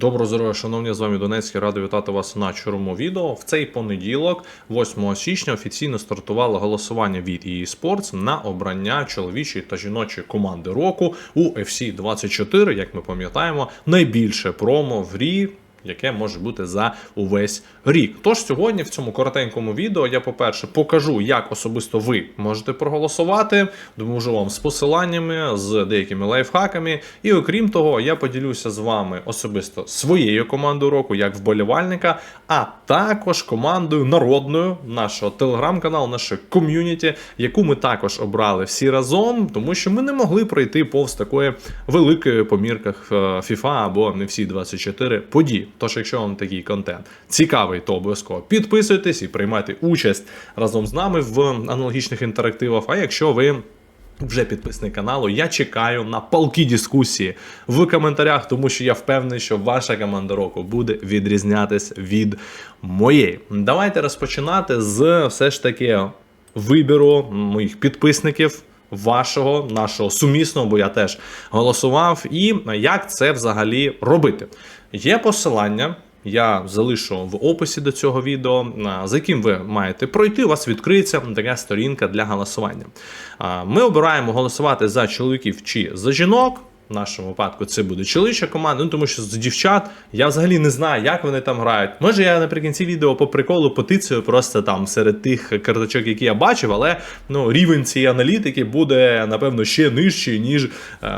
Доброго здоров'я, шановні, з вами Донецький. Радий вітати вас на чорному відео. В цей понеділок, 8 січня, офіційно стартувало голосування від EA Sports на обрання чоловічої та жіночої команди року у FC 24. Як ми пам'ятаємо, найбільше промо в рі. Яке може бути за увесь рік. Тож сьогодні в цьому коротенькому відео я, по-перше, покажу, як особисто ви можете проголосувати, допоможу вам з посиланнями, з деякими лайфхаками. І окрім того, я поділюся з вами особисто своєю командою року, як вболівальника, а також командою народною нашого телеграм-каналу, нашої ком'юніті, яку ми також обрали всі разом, тому що ми не могли пройти повз такої великої по е, FIFA або не всі 24 події. Тож, якщо вам такий контент цікавий, то обов'язково підписуйтесь і приймайте участь разом з нами в аналогічних інтерактивах. А якщо ви вже підписник каналу, я чекаю на палкі дискусії в коментарях, тому що я впевнений, що ваша команда року буде відрізнятись від моєї. Давайте розпочинати з все ж таки вибіру моїх підписників. Вашого, нашого сумісного, бо я теж голосував, і як це взагалі робити. Є посилання, я залишу в описі до цього відео, за яким ви маєте пройти. У вас відкриється така сторінка для голосування. Ми обираємо голосувати за чоловіків чи за жінок. В нашому випадку це буде чоловіча команда, ну тому що з дівчат я взагалі не знаю, як вони там грають. Може, я наприкінці відео по приколу потицію просто там серед тих карточок, які я бачив, але ну, рівень цієї аналітики буде, напевно, ще нижчий, ніж е,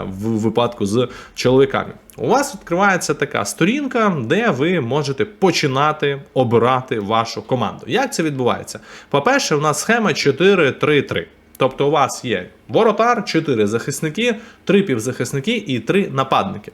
в випадку з чоловіками. У вас відкривається така сторінка, де ви можете починати обирати вашу команду. Як це відбувається? По-перше, у нас схема 4-3-3. Тобто у вас є воротар, 4 захисники, 3 півзахисники і 3 нападники.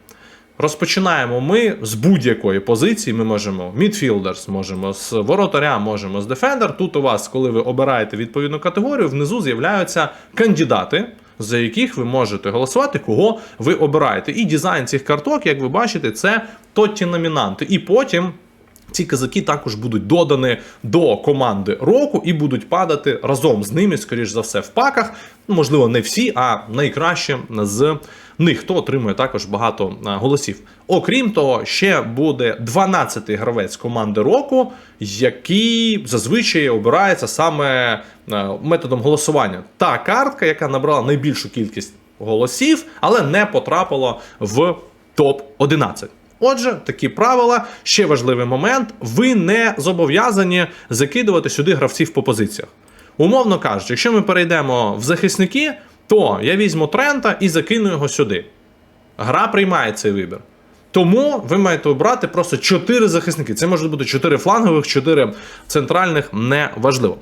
Розпочинаємо ми з будь-якої позиції. Ми можемо мідфілдерс, можемо з воротаря, можемо з дефендер. Тут у вас, коли ви обираєте відповідну категорію, внизу з'являються кандидати, за яких ви можете голосувати, кого ви обираєте. І дизайн цих карток, як ви бачите, це тотті номінанти. І потім. Ці казаки також будуть додані до команди року і будуть падати разом з ними, скоріш за все, в паках. Ну, Можливо, не всі, а найкраще з них, хто отримує також багато голосів. Окрім того, ще буде 12-й гравець команди року, який зазвичай обирається саме методом голосування. Та картка, яка набрала найбільшу кількість голосів, але не потрапила в топ 11 Отже, такі правила. Ще важливий момент: ви не зобов'язані закидувати сюди гравців по позиціях. Умовно кажучи, якщо ми перейдемо в захисники, то я візьму Трента і закину його сюди. Гра приймає цей вибір. Тому ви маєте обрати просто 4 захисники. Це може бути 4 флангових, 4 центральних, неважливо.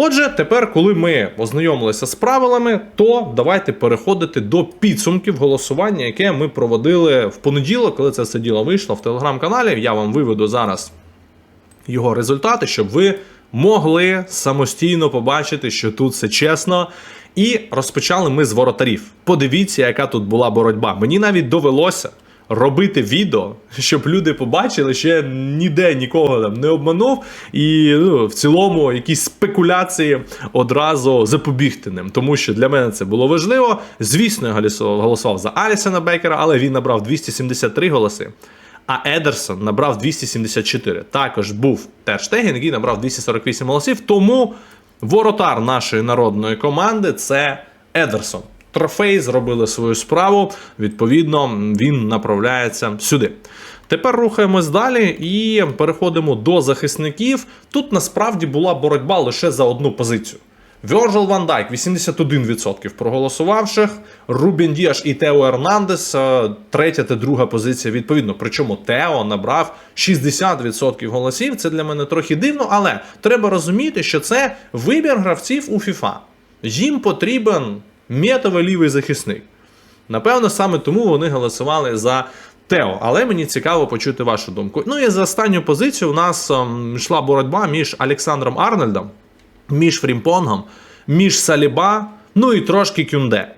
Отже, тепер, коли ми ознайомилися з правилами, то давайте переходити до підсумків голосування, яке ми проводили в понеділок, коли це все діло вийшло в телеграм-каналі. Я вам виведу зараз його результати, щоб ви могли самостійно побачити, що тут все чесно. І розпочали ми з воротарів. Подивіться, яка тут була боротьба. Мені навіть довелося робити відео, щоб люди побачили, що я ніде нікого там не обманув, і ну, в цілому якісь спекуляції одразу запобігти ним. Тому що для мене це було важливо. Звісно, я голосував за Алісона Бейкера, але він набрав 273 голоси. А Едерсон набрав 274. Також був Терштеген, який набрав 248 голосів. Тому воротар нашої народної команди це Едерсон. Трофей зробили свою справу. Відповідно, він направляється сюди. Тепер рухаємось далі і переходимо до захисників. Тут насправді була боротьба лише за одну позицію. Вьорджил Ван Дайк 81% проголосувавших. Рубін Діаш і Тео Ернандес, е, третя та друга позиція відповідно. Причому Тео набрав 60% голосів. Це для мене трохи дивно, але треба розуміти, що це вибір гравців у FIFA. Їм потрібен метовий лівий захисник. Напевно, саме тому вони голосували за Тео. Але мені цікаво почути вашу думку. Ну і за останню позицію у нас ем, йшла боротьба між Олександром Арнольдом, між Фрімпонгом, між Саліба, ну і трошки Кюнде.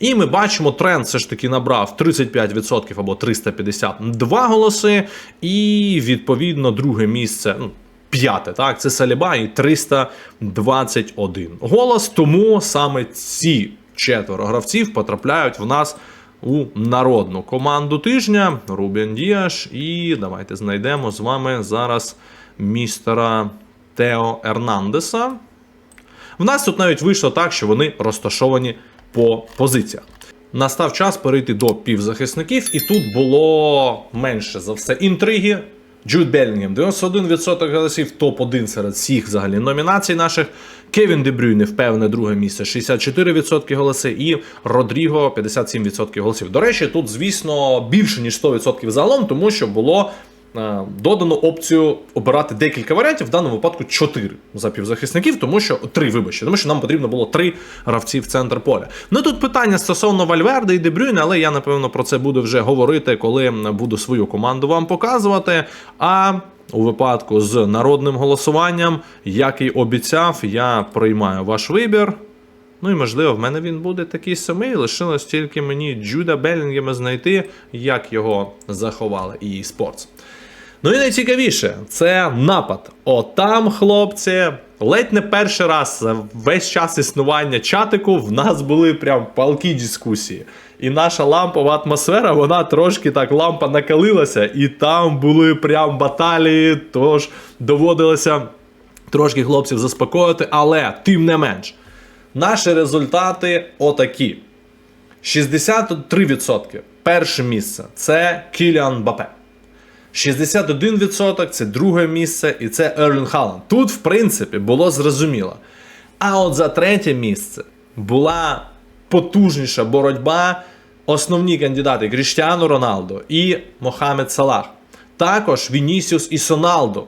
І ми бачимо, тренд все ж таки набрав 35% або 352 голоси. І відповідно друге місце. ну, П'яте, так, це Саліба і 321 голос. Тому саме ці четверо гравців потрапляють в нас у народну команду тижня Рубен Діаш. І давайте знайдемо з вами зараз містера Тео Ернандеса. В нас тут навіть вийшло так, що вони розташовані по позиціях. Настав час перейти до півзахисників, і тут було менше за все інтриги. Джуд Белінгем 91% голосів, топ-1 серед всіх взагалі номінацій наших. Кевін Дебрюйне впевнене друге місце, 64% голоси, і Родріго 57% голосів. До речі, тут, звісно, більше ніж 100% загалом, тому що було додано опцію обирати декілька варіантів, в даному випадку 4 за півзахисників, тому що 3, вибачте, тому що нам потрібно було 3 гравці в центр поля. Ну тут питання стосовно Вальверде і Дебрюйне, але я напевно про це буду вже говорити, коли буду свою команду вам показувати. А у випадку з народним голосуванням, як і обіцяв, я приймаю ваш вибір. Ну і можливо, в мене він буде такий самий. Лишилось тільки мені Джуда Белінгема знайти, як його заховали і Sports. Ну і найцікавіше, це напад. Отам, хлопці, ледь не перший раз за весь час існування чатику в нас були прям палкі дискусії. І наша лампова атмосфера, вона трошки так лампа накалилася, і там були прям баталії, тож доводилося трошки хлопців заспокоїти, але тим не менш, наші результати отакі: 63% перше місце це Кіліан Бапе. 61% це друге місце, і це Ерлін Халанд. Тут, в принципі, було зрозуміло. А от за третє місце була потужніша боротьба. Основні кандидати Кріштіану Роналдо і Мохамед Салах. Також Вінісіус і Соналдо.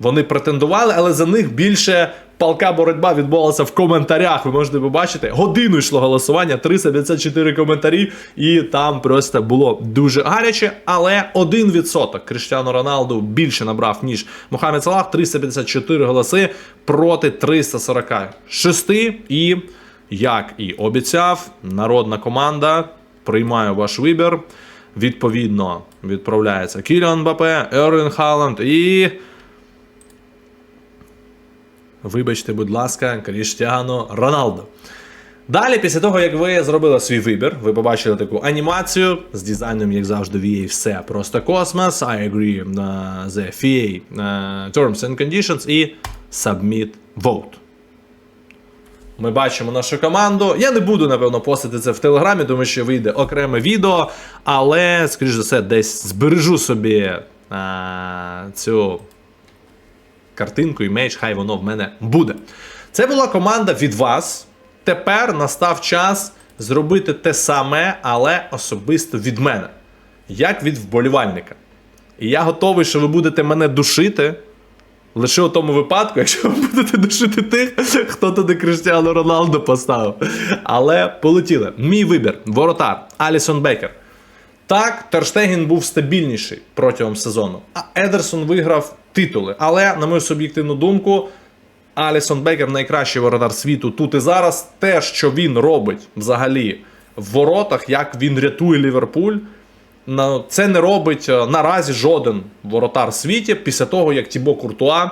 Вони претендували, але за них більше палка боротьба відбувалася в коментарях. Ви можете побачити, годину йшло голосування, 354 коментарі, і там просто було дуже гаряче. Але 1% Криштиану Роналду більше набрав, ніж Мохамед Салах, 354 голоси проти 346. І, як і обіцяв, народна команда приймає ваш вибір. Відповідно, відправляється Кіліан Бапе, Ерлін Халанд і. Вибачте, будь ласка, Кріштіану Роналдо. Далі, після того, як ви зробили свій вибір, ви побачили таку анімацію з дизайном, як завжди, в EA все просто космос. I agree uh, the FA uh, Terms and Conditions і Submit Vote. Ми бачимо нашу команду. Я не буду, напевно, постити це в Телеграмі, тому що вийде окреме відео, але, скоріш за все, десь збережу собі а, цю картинку і меч, хай воно в мене буде. Це була команда від вас. Тепер настав час зробити те саме, але особисто від мене, як від вболівальника. І я готовий, що ви будете мене душити. Лише у тому випадку, якщо ви будете душити тих, хто туди Криштіану Роналду поставив. Але полетіли. Мій вибір: воротар Алісон Бекер. Так, Терштеген був стабільніший протягом сезону, а Едерсон виграв титули. Але, на мою суб'єктивну думку, Алісон Бекер найкращий воротар світу тут і зараз. Те, що він робить взагалі в воротах, як він рятує Ліверпуль. Це не робить е, наразі жоден воротар світі після того, як Тібо Куртуа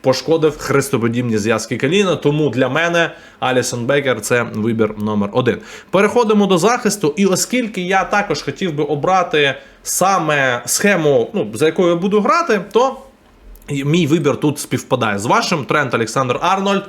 пошкодив хрестоподібні зв'язки коліна. Тому для мене Алісон Бекер це вибір номер один. Переходимо до захисту. І оскільки я також хотів би обрати саме схему, ну, за якою я буду грати, то мій вибір тут співпадає з вашим. Трент Олександр Арнольд.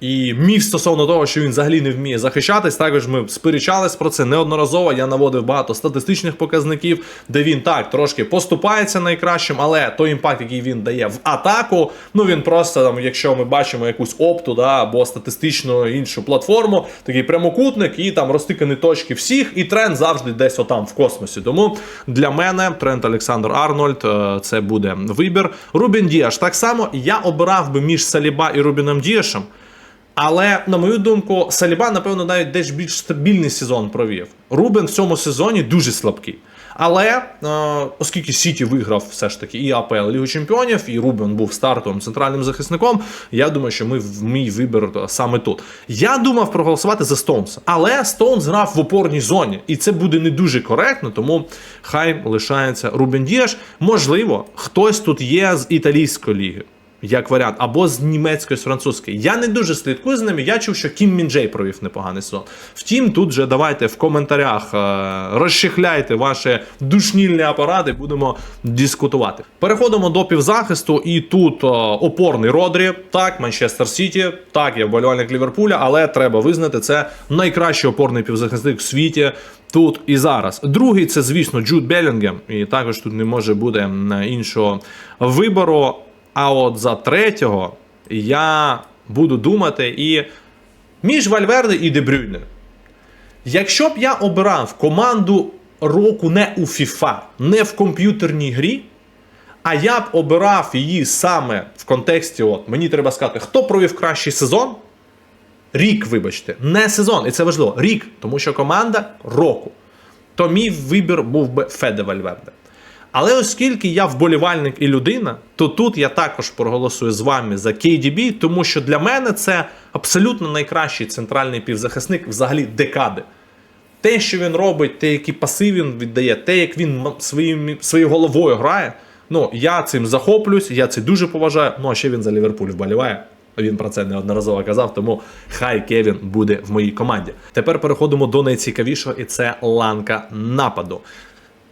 І міф стосовно того, що він взагалі не вміє захищатись, також ми сперечались про це неодноразово. Я наводив багато статистичних показників, де він так трошки поступається найкращим, але той імпакт, який він дає в атаку, ну він просто там, якщо ми бачимо якусь опту, да, або статистичну іншу платформу, такий прямокутник, і там розтикані точки всіх, і тренд завжди десь отам в космосі. Тому для мене тренд Олександр Арнольд е, це буде вибір. Рубін Діаш так само я обирав би між Саліба і Рубіном Діашем. Але, на мою думку, Саліба, напевно, навіть десь більш стабільний сезон провів. Рубен в цьому сезоні дуже слабкий. Але е, оскільки Сіті виграв все ж таки і АПЛ Лігу Чемпіонів, і Рубен був стартовим центральним захисником, я думаю, що ми в мій вибір саме тут. Я думав проголосувати за Стоунса, але Стоунс грав в опорній зоні, і це буде не дуже коректно, тому хай лишається Рубен Діаш. Можливо, хтось тут є з італійської ліги. Як варіант, або з німецької, з французької. Я не дуже слідкую з ними. Я чув, що Кім Мінджей провів непоганий сезон. Втім, тут же давайте в коментарях е, розчехляйте ваші душнільні апарати, будемо дискутувати. Переходимо до півзахисту, і тут е, опорний Родрі, так, Манчестер Сіті, так, я вболівальник Ліверпуля, але треба визнати, це найкращий опорний півзахисник в світі. Тут і зараз. Другий це, звісно, Джуд Белінгем, і також тут не може бути іншого вибору. А от за третього я буду думати і між Вальверде і Дебрюйне. Якщо б я обирав команду року не у FIFA, не в комп'ютерній грі, а я б обирав її саме в контексті, от мені треба сказати, хто провів кращий сезон. Рік, вибачте, не сезон, і це важливо. Рік, тому що команда року. То мій вибір був би Феде Вальверде. Але оскільки я вболівальник і людина, то тут я також проголосую з вами за KDB, тому що для мене це абсолютно найкращий центральний півзахисник взагалі декади. Те, що він робить, те, які паси він віддає, те, як він своїм, своєю головою грає. Ну, я цим захоплююсь, я це дуже поважаю. Ну, а ще він за Ліверпуль вболіває. Він про це неодноразово казав, тому хай Кевін буде в моїй команді. Тепер переходимо до найцікавішого, і це ланка нападу.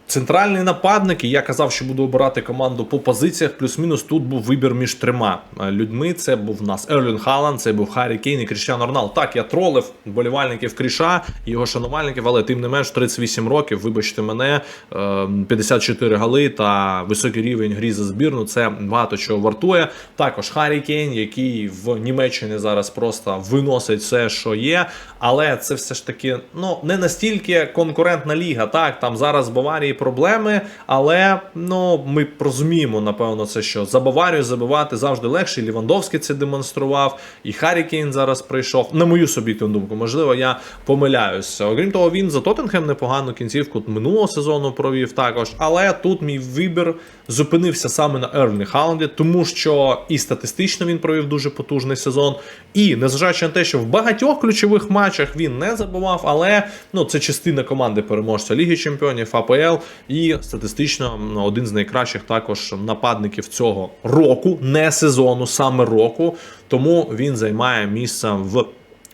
Центральний нападник, і я казав, що буду обирати команду по позиціях. Плюс-мінус тут був вибір між трьома е, людьми. Це був в нас Ерлін Халанд, це був Харі Кейн і Кріштіану Роналд. Так, я тролив болівальників Кріша, його шанувальників, але тим не менш 38 років. Вибачте мене, е, 54 гали та високий рівень грі за збірну. Це багато чого вартує. Також Харі Кейн, який в Німеччині зараз просто виносить все, що є. Але це все ж таки ну не настільки конкурентна ліга. Так, там зараз Баварії проблеми, але ну ми розуміємо, напевно, це що за Баварію забивати завжди легше. Лівандовський це демонстрував, і Харі Кейн зараз прийшов. На мою суб'єктивну думку, можливо, я помиляюся. Окрім того, він за Тоттенхем непогану кінцівку минулого сезону провів також. Але тут мій вибір зупинився саме на Ерлі Халанді, тому що і статистично він провів дуже потужний сезон. І незважаючи на те, що в багатьох ключових матчах він не забував, але ну це частина команди переможця Ліги Чемпіонів, АПЛ, і статистично один з найкращих також нападників цього року, не сезону, саме року. Тому він займає місце в.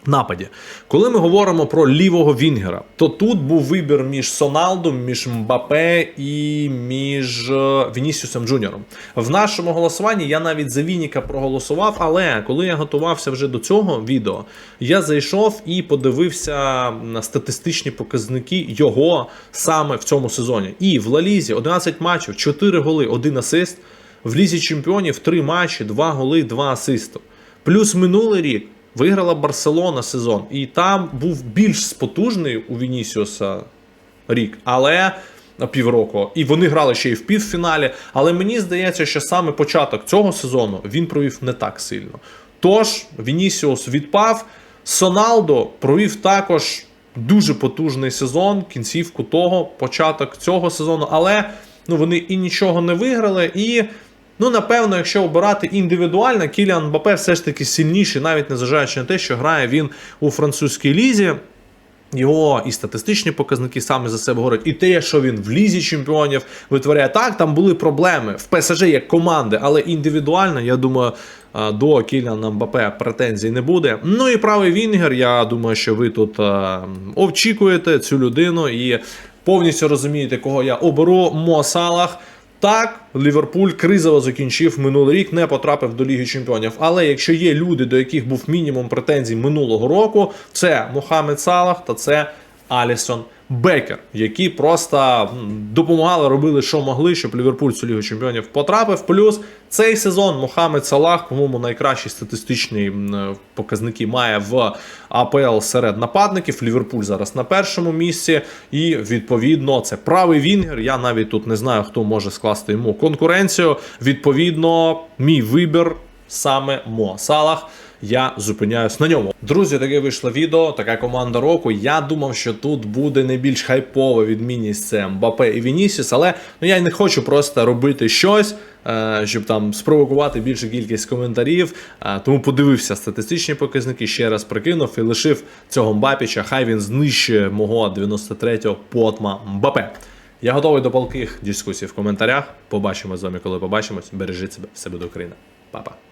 Нападі, коли ми говоримо про лівого Вінгера, то тут був вибір між Соналдом, між Мбапе і між е, Вінісіусом Джуніором. В нашому голосуванні я навіть за Вініка проголосував, але коли я готувався вже до цього відео, я зайшов і подивився на статистичні показники його саме в цьому сезоні. І в Лалізі 11 матчів, 4 голи, 1 асист. В Лізі Чемпіонів 3 матчі, 2 голи, 2 асисти. Плюс минулий рік виграла Барселона сезон, і там був більш потужний у Вінісіуса рік, але півроку. І вони грали ще й в півфіналі. Але мені здається, що саме початок цього сезону він провів не так сильно. Тож Вінісіус відпав. Соналдо провів також дуже потужний сезон, кінцівку того, початок цього сезону, але ну, вони і нічого не виграли. І Ну, напевно, якщо обирати індивідуально, Кіліан Мбапе все ж таки сильніший, навіть незважаючи на те, що грає він у французькій лізі. Його і статистичні показники саме за себе говорять, і те, що він в лізі чемпіонів витворяє. Так, там були проблеми в ПСЖ як команди, але індивідуально, я думаю, до Кіліана Мбапе претензій не буде. Ну і правий Вінгер. Я думаю, що ви тут очікуєте цю людину і повністю розумієте, кого я оберу. Мо Салах. Так, Ліверпуль кризово закінчив минулий рік, не потрапив до Ліги Чемпіонів. Але якщо є люди, до яких був мінімум претензій минулого року, це Мохамед Салах та це Алісон Бекер, які просто допомагали, робили, що могли, щоб Ліверпуль цю Лігу Чемпіонів потрапив. Плюс цей сезон Мохамед Салах, по-моєму, найкращі статистичні е, показники має в АПЛ серед нападників. Ліверпуль зараз на першому місці, і відповідно це правий Вінгер. Я навіть тут не знаю, хто може скласти йому конкуренцію. Відповідно, мій вибір саме Мо Салах. Я зупиняюсь на ньому. Друзі, таке вийшло відео, така команда року. Я думав, що тут буде найбільш хайпова відмінність це Мбапе і Вінісіус, але ну я не хочу просто робити щось, е, щоб там спровокувати більшу кількість коментарів. Е, тому подивився статистичні показники, ще раз прикинув і лишив цього Мбапіча. Хай він знищує мого 93-го потма Мбапе. Я готовий до палких дискусій в коментарях. Побачимо з вами, коли побачимось. Бережіть себе, все буде Україна. Па-па.